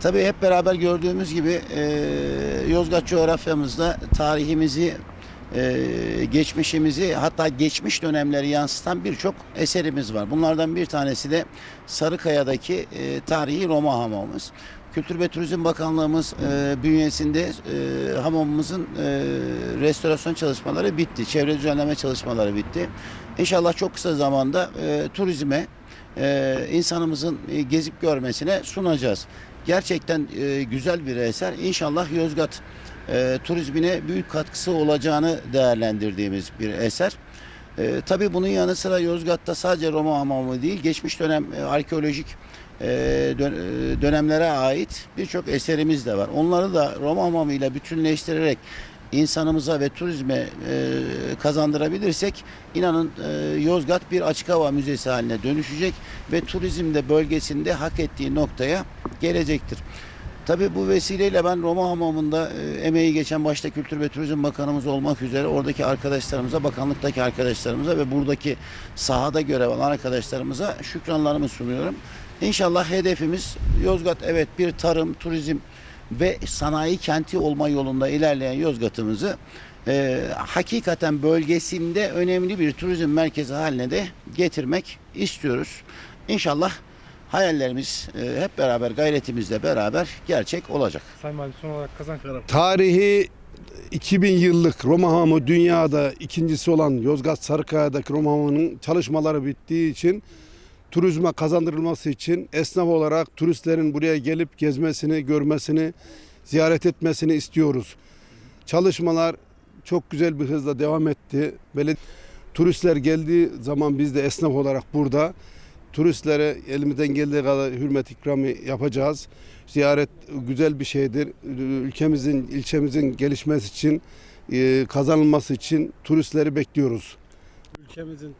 Tabii hep beraber gördüğümüz gibi e, Yozgat coğrafyamızda tarihimizi, e, geçmişimizi hatta geçmiş dönemleri yansıtan birçok eserimiz var. Bunlardan bir tanesi de Sarıkaya'daki e, tarihi Roma hamamımız. Kültür ve Turizm Bakanlığımız e, bünyesinde e, hamamımızın e, restorasyon çalışmaları bitti. Çevre düzenleme çalışmaları bitti. İnşallah çok kısa zamanda e, turizme e, insanımızın e, gezip görmesine sunacağız. Gerçekten e, güzel bir eser. İnşallah Yozgat e, turizmine büyük katkısı olacağını değerlendirdiğimiz bir eser. E, tabii bunun yanı sıra Yozgat'ta sadece Roma hamamı değil, geçmiş dönem e, arkeolojik e, dön- e, dönemlere ait birçok eserimiz de var. Onları da Roma hamamı ile bütünleştirerek insanımıza ve turizme e, kazandırabilirsek inanın e, Yozgat bir açık hava müzesi haline dönüşecek ve turizm de bölgesinde hak ettiği noktaya gelecektir. Tabii bu vesileyle ben Roma Hamamı'nda e, emeği geçen başta Kültür ve Turizm Bakanımız olmak üzere oradaki arkadaşlarımıza, bakanlıktaki arkadaşlarımıza ve buradaki sahada görev alan arkadaşlarımıza şükranlarımı sunuyorum. İnşallah hedefimiz Yozgat evet bir tarım, turizm ve sanayi kenti olma yolunda ilerleyen Yozgat'ımızı e, hakikaten bölgesinde önemli bir turizm merkezi haline de getirmek istiyoruz. İnşallah hayallerimiz e, hep beraber gayretimizle beraber gerçek olacak. Sayın Valim son olarak kazanç Tarihi 2000 yıllık Roma Hamamı dünyada ikincisi olan Yozgat Sarıkaya'daki Roma Hamamı'nın çalışmaları bittiği için turizme kazandırılması için esnaf olarak turistlerin buraya gelip gezmesini, görmesini, ziyaret etmesini istiyoruz. Çalışmalar çok güzel bir hızla devam etti. Belediye turistler geldiği zaman biz de esnaf olarak burada turistlere elimizden geldiği kadar hürmet ikramı yapacağız. Ziyaret güzel bir şeydir. Ülkemizin, ilçemizin gelişmesi için, e, kazanılması için turistleri bekliyoruz. Ülkemizin